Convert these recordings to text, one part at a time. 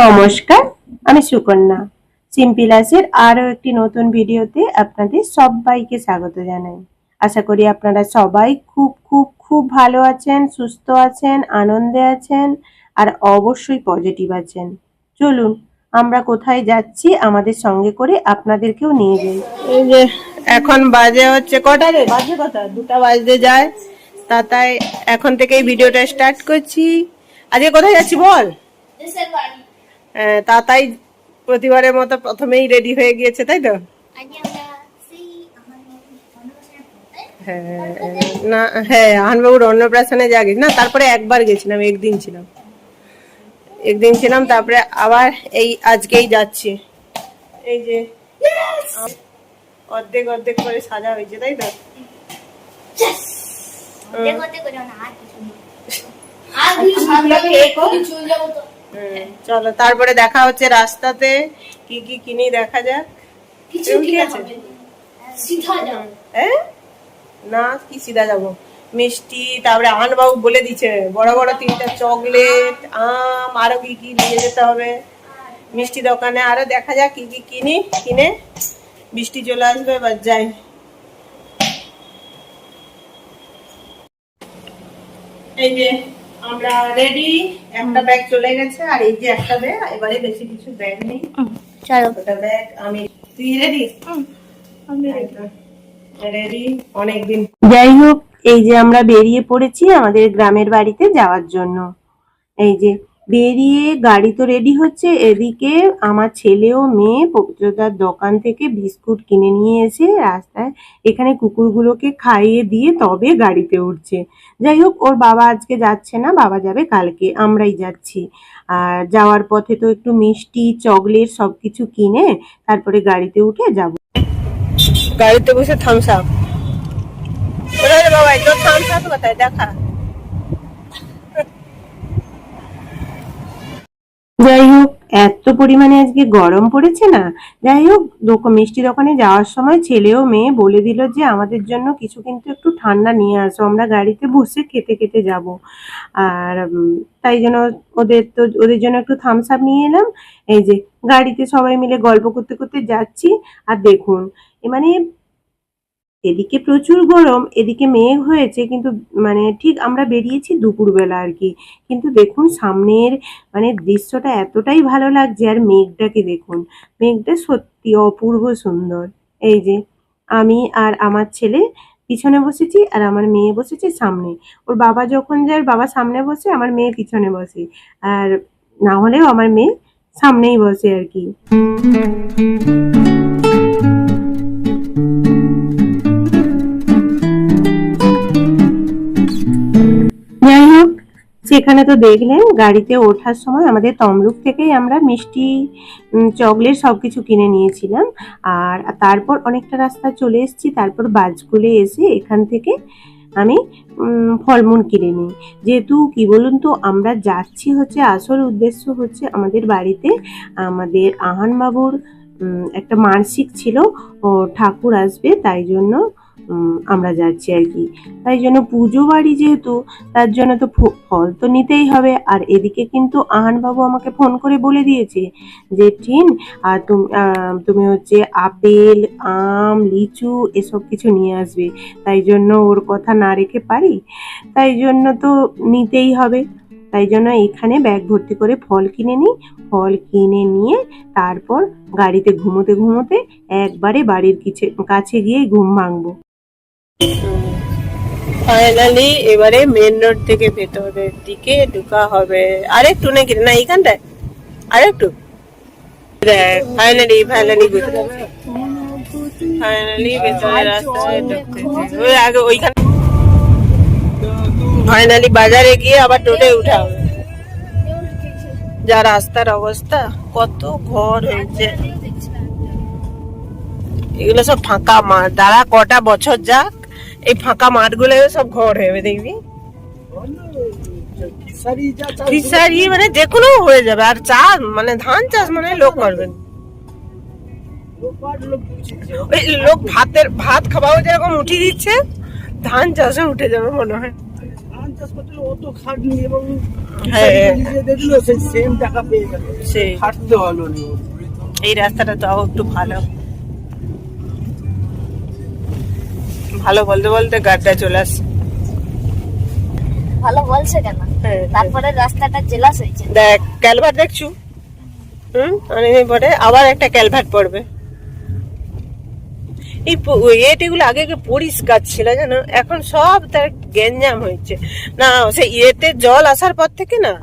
নমস্কার আমি সুকন্যা। সিম্পিলাসের আরও একটি নতুন ভিডিওতে আপনাদের সবাইকে স্বাগত জানাই। আশা করি আপনারা সবাই খুব খুব খুব ভালো আছেন সুস্থ আছেন আনন্দে আছেন আর অবশ্যই পজিটিভ আছেন। চলুন আমরা কোথায় যাচ্ছি আমাদের সঙ্গে করে আপনাদেরকেও নিয়ে যাই। এই যে এখন বাজে হচ্ছে কটা রে? বাজে কটা? দুটা বাজতে যায়। তা তাই এখন থেকেই ভিডিওটা স্টার্ট করছি। আজকে কোথায় যাচ্ছি বল? দেশের বাড়ি। তা তাই প্রতিবারের মতো প্রথমেই রেডি হয়ে গিয়েছে তাই তো? হ্যাঁ না হ্যাঁ আহানবাবুর অন্নপ্রাশনে যা গেছি। না তারপরে একবার গেছিলাম একদিন ছিলাম। একদিন ছিলাম তারপরে আবার এই আজকেই যাচ্ছি। এই যে অর্ধেক অর্ধেক করে সাজা হয়েছে তাই তো? অর্ধেক অর্ধেক করে না আর কিছু না। আর দুই সামনে চলে হুম, চলো তারপরে দেখা হচ্ছে রাস্তাতে। কি কি কিনি দেখা যাক? কিছু? সিধা যাও। হ্যাঁ? না কি সিধা যাব? মিষ্টি তারপরে আনবাবু বলে দিচ্ছে বড় বড় তিনটা চকলেট আম আরও কি কি নিয়ে যেতে হবে। মিষ্টি দোকানে আরও দেখা যাক কি কি কিনি কিনে। বৃষ্টি চলে আসবে এবার যাই। এই যে আমরা রেডি একটা ব্যাগ চলে গেছে আর এই যে একটা ব্যাগ এবারে বেশি কিছু ব্যাগ নেই। চলো। একটা ব্যাগ আমি তুই রেডি রেডি অনেকদিন যাই হোক এই যে আমরা বেরিয়ে পড়েছি আমাদের গ্রামের বাড়িতে যাওয়ার জন্য। এই যে বেরিয়ে গাড়ি তো রেডি হচ্ছে। এদিকে আমার ছেলে ও মেয়ে পবিত্রদার দোকান থেকে বিস্কুট কিনে নিয়ে এসে রাস্তায় এখানে কুকুরগুলোকে খাইয়ে দিয়ে তবে গাড়িতে উঠছে। যাই হোক, ওর বাবা আজকে যাচ্ছে না, বাবা যাবে কালকে, আমরাই যাচ্ছি। আর যাওয়ার পথে তো একটু মিষ্টি, চকলেট সব কিছু কিনে তারপরে গাড়িতে উঠে যাব। গাড়িতে বসে থামস বাবা? একটু থামস আপ দেখা। যাই হোক এত পরিমাণে আজকে গরম পড়েছে না? যাই হোক মিষ্টি দোকানে যাওয়ার সময় ছেলে ও মেয়ে বলে দিল যে, আমাদের জন্য কিছু কিন্তু একটু ঠান্ডা নিয়ে আসো, আমরা গাড়িতে বসে খেতে খেতে যাব। আর তাই জন্য ওদের তো, ওদের জন্য একটু থামস আপ নিয়ে এলাম। এই যে, গাড়িতে সবাই মিলে গল্প করতে করতে যাচ্ছি। আর দেখুন মানে এদিকে প্রচুর গরম, এদিকে মেঘ হয়েছে, কিন্তু মানে ঠিক আমরা বেরিয়েছি দুপুরবেলা আর কি। কিন্তু দেখুন সামনের মানে দৃশ্যটা এতটাই ভালো লাগছে, আর মেঘটাকে দেখুন। মেঘটা সত্যি অপূর্ব সুন্দর। এই যে আমি আর আমার ছেলে পিছনে বসেছি আর আমার মেয়ে বসেছে সামনে। ওর বাবা যখন যায় বাবা সামনে বসে, আমার মেয়ে পিছনে বসে। আর না হলেও আমার মেয়ে সামনেই বসে আর কি। সেখানে তো দেখলেন গাড়িতে ওঠার সময় আমাদের তমলুক থেকেই আমরা মিষ্টি চকলেট সব কিছু কিনে নিয়েছিলাম। আর তারপর অনেকটা রাস্তা চলে এসেছি, তারপর বাসগুলো এসে এখান থেকে আমি ফলমূল কিনে নিই। যেহেতু কি বলুন তো, আমরা যাচ্ছি হচ্ছে, আসল উদ্দেশ্য হচ্ছে আমাদের বাড়িতে, আমাদের আহানবাবুর একটা মানসিক ছিল, ও ঠাকুর আসবে, তাই জন্য আমরা যাচ্ছি আর কি। তাই জন্য পুজো বাড়ি যেহেতু, তার জন্য তো ফল তো নিতেই হবে। আর এদিকে কিন্তু আহানবাবু আমাকে ফোন করে বলে দিয়েছে যে, টিন আর তুমি তুমি হচ্ছে আপেল, আম, লিচু এসব কিছু নিয়ে আসবে। তাই জন্য ওর কথা না রেখে পারি। তাই জন্য তো নিতেই হবে। তাই জন্য এখানে ব্যাগ ভর্তি করে ফল কিনে নিই। ফল কিনে নিয়ে তারপর গাড়িতে ঘুমোতে ঘুমোতে একবারে বাড়ির কিছে কাছে গিয়ে ঘুম ভাঙবো। ফাইনালি এবারে মেন রোড থেকে ভেতরের দিকে ঢুকা হবে। আরেকটু নাকি? না এইখানটায় আরেকটু? ফাইনালি ফাইনালি ফাইনালি বাজারে গিয়ে আবার টোটে উঠা হবে। যা রাস্তার অবস্থা, কত ঘর হয়েছে। এগুলো সব ফাঁকা মাঠ। দাঁড়া, কটা বছর যাক। এই ফাঁকা মাঠগুলো সব ঘর হবে দেখবি? ফিশারি মানে যে কোনো হয়ে যাবে, আর চাষ মানে ধান চাষ মানে লোক করবেন ওই লোক ভাতের, ভাত খাওয়াও যেরকম উঠিয়ে দিচ্ছে, ধান চাষে উঠে যাবে মনে হয়। তো হ্যাঁ। এই রাস্তাটা তাও একটু ভালো। ভালো বলতে বলতে গাড়িটা চলে আসছে। ভালো বলছে কেন? হ্যাঁ, তারপরে রাস্তাটা জেলাস হয়েছে। দেখ ক্যালভার দেখছু? হুম? অনেকদিন পরে আবার একটা ক্যালভার পড়বে। এই এটিগুলো আগে পরিষ্কার ছিল জানো? এখন সব তার গ্যাঞ্জাম হয়েছে। না সে ইয়েতে জল আসার পর থেকে না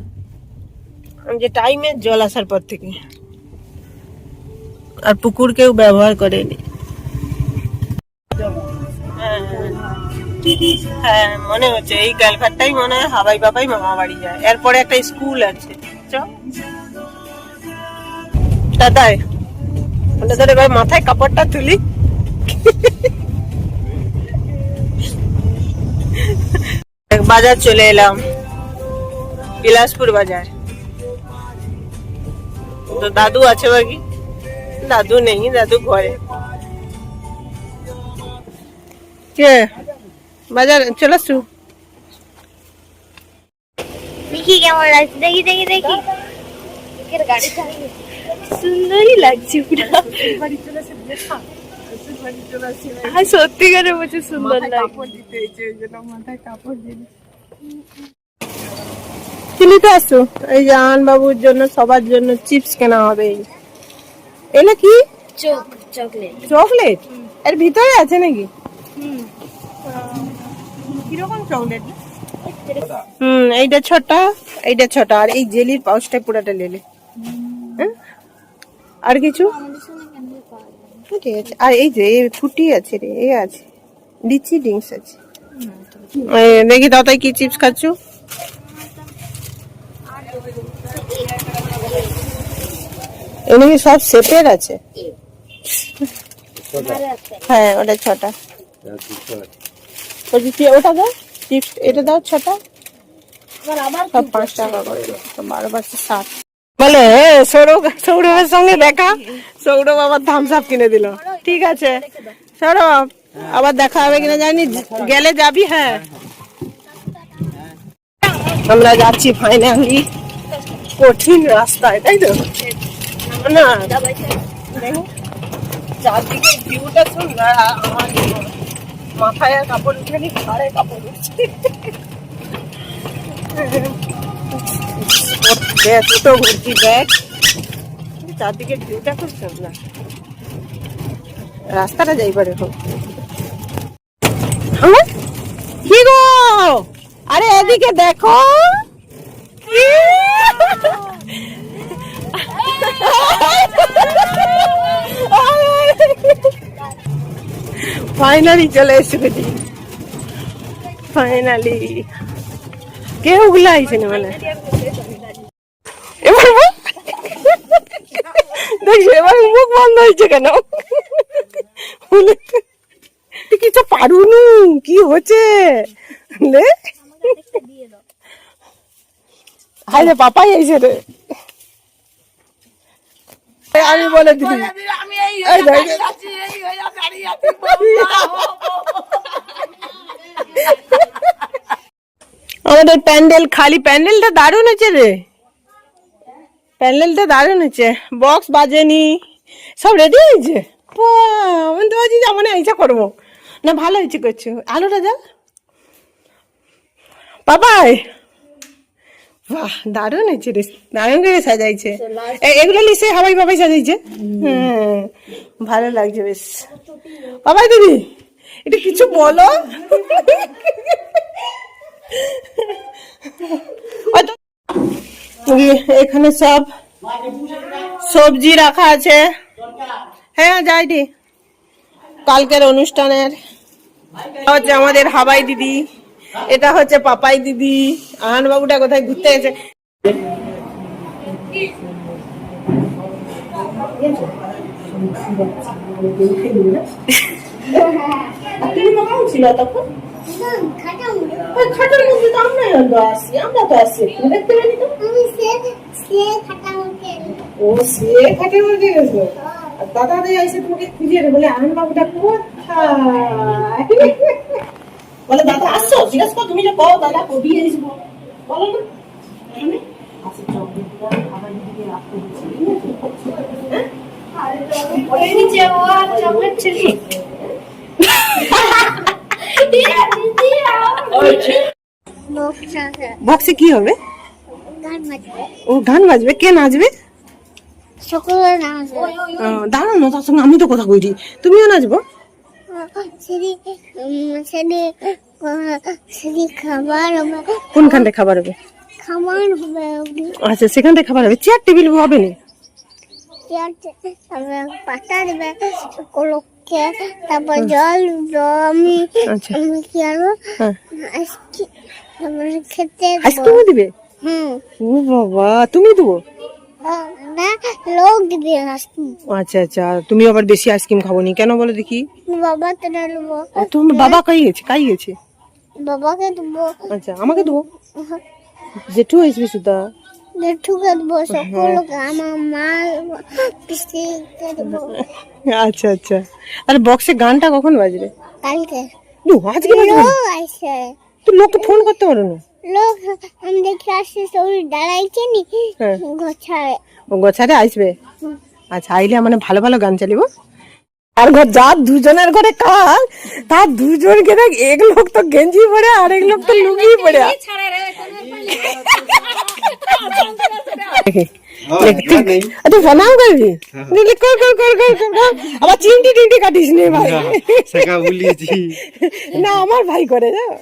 যে টাইমের জল আসার পর থেকে আর পুকুর কেউ ব্যবহার করেনি। হ্যাঁ মনে হচ্ছে এই ক্যালভারটাই মনে হয় হাবাই বাবাই মামা বাড়ি যায়। এরপরে একটা স্কুল আছে। চ দাদাই ওটা এবার মাথায় কাপড়টা তুলি। বাজার চলে এলাম। বিলাসপুর বাজার। তো দাদু আছে বাকি দাদু নেই, দাদু ঘরে। কে? বাজার চলে আসু। দেখি কেমন লাগছে? দেখি দেখি দেখি। সুন্দরই লাগছে পুরো। আসছে আর সত্যিকারে বলছে সুন্দর দিলে চিলিতে আসো। এই জাহান বাবুর জন্য সবার জন্য চিপস কেনা হবে। এগুলো কি চকলেট চকলেট। এর ভিতরে আছে নাকি? কীরকম চকলেট হুম এইটা ছোটা এইটা ছোটা আর এই জেলির পাউচটা পুরাটা লেলে। হ্যাঁ? আর কিছু? ঠিক আছে। আর এই যে এই ফুটি আছে রে এ আছে। লিচি ডিংস আছে। দেখি দাদাই কি চিপস খাচ্ছ? এগুলো কি সব সেটের আছে? হ্যাঁ ওটা ছটা। বলছি কি ওটা দাও? চিপস এটা দাও ছটা। সব পাঁচ টাকা করে তো বারো পাঁচশো ষাট বলে "এ, সৌরভ সৌরভের সঙ্গে দেখা? সৌরভ আবার থামস আপ কিনে দিল। ঠিক আছে। সৌরভ আবার দেখা হবে কিনা জানি? গেলে যাবি হ্যাঁ। আমরা যাচ্ছি ফাইনালি কঠিন রাস্তায় তাই তো? না। চারদিকে ভিউটা সুন্দর আমার মাথায় আর কাপড় উঠেনি ঘাড়ে কাপড় উঠছে দুটো ব্যাগ। চারদিকে ভিউটা খুব সুন্দর রাস্তাটা যাইবার এখন হ্যাঁ? কি গো? আরে এদিকে দেখো। ফাইনালি চলে এসে গেছি ফাইনালি কেউ গুলাইছে না মানে। এবার। এবার মুখ বন্ধ হয়েছে কেন? কিছু পারুনু কি হচ্ছে? লে। হাই রে পাপাই আইছে রে। আমি বলে এই দেখ, আমাদের প্যান্ডেল খালি প্যান্ডেলটা দারুণ হয়েছে রে। প্যান্ডেলটা দারুণ হয়েছে। বক্স বাজেনি। সব রেডি হয়েছে? আমি তো ভাবছি যেমন ইচ্ছা করব। না ভালো হয়েছে করছ। আলোটা যা পাপাই বাহ দারুণ হয়েছে রে। দারুণ করে সাজাইছে। এগুলো লিসে হাবাই বাবাই সাজাইছে। হ্যাঁ ভালো লাগছে বেশ। বাবাই দিদি এটা কিছু বলো? এখানে সব সবজি রাখা আছে। হ্যাঁ যাইনি কালকের অনুষ্ঠানের। হচ্ছে আমাদের হাবাই দিদি। এটা হচ্ছে পাপাই দিদি। আহান বাবুটা কোথায় ঘুরতে গেছে? তুমি কোথাও ছিল তখন? খাটের মধ্যে তো আমরাই তো আসি আমরা তো আসি তুমি দেখতে পাইনি তো? ও, সে খাটের মধ্যে গেছো। দাদা দিয়ে এসে তোমাকে খুঁজে বলে আনন্দ বাবুটা কোথায়? বলে, দাদা, আসছো, জিজ্ঞাসা কর, তুমি যে কও, দাদা কবি আসব বলো। না? আচ্ছা চকলেট খাবার দিকে রাখতে হচ্ছে চকলেট বক্সে কি হবে? গান বাজবে। ও গান বাজবে? কে নাচবে? সকলের নাম আছে দাঁড়াও না তার সঙ্গে আমি তো কথা কইছি তুমিও নাচবো? কোনখানটা খাবার হবে। খাবার হবে? আচ্ছা সেখান থেকে খাবার হবে। চেয়ার টেবিল হবে না? পাতা দেবে তারপর জল আমি আচ্ছা। আমি কি আরও হ্যাঁ। তারপরে খেতে। আইসক্রিমও দিবে। হুম। ও বাবা তুমি দেবো? না লোক দিবে আইসক্রিম আচ্ছা আচ্ছা তুমি আবার বেশি আইসক্রিম খাব নি? কেন বলো দেখি? বাবা তো নেব। তোমার বাবা কাই গেছে? কাই গেছে? বাবাকে দেবো। আচ্ছা আমাকে দেবো? জেঠু আসবে সুদা দেবো আচ্ছা আচ্ছা। আরে বক্সে গানটা কখন বাজবে? কালকে। আজকে বাজবে তুই লোককে ফোন করতে পারো না। লোক আমি দেখি আসছে সব দাঁড়াইছে নি। হ্যাঁ। গোছায়। ও গোছারে আসবে? আচ্ছা আইলে মানে ভালো ভালো গান চালিব। আর ঘর যার দুজনের ঘরে কাল তার দুজনকে দেখ এক লোক তো গেঞ্জি পরে আর এক লোক তো লুঙ্গি পরে। প্রণাম করবি? দিলি কর কর কর কর কর কর। আবার চিমটি টিমটি কাটিস নে ভাই। না আমার ভাই করে যা।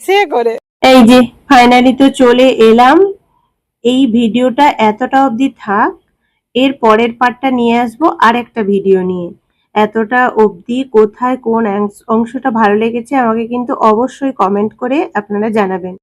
সে করে। এই যে ফাইনালি তো চলে এলাম। এই ভিডিওটা এতটা অবধি থাক এর পরের পার্টটা নিয়ে আসব আর একটা ভিডিও নিয়ে। এতটা অবধি কোথায় কোন অংশ- অংশটা ভালো লেগেছে আমাকে কিন্তু অবশ্যই কমেন্ট করে আপনারা জানাবেন।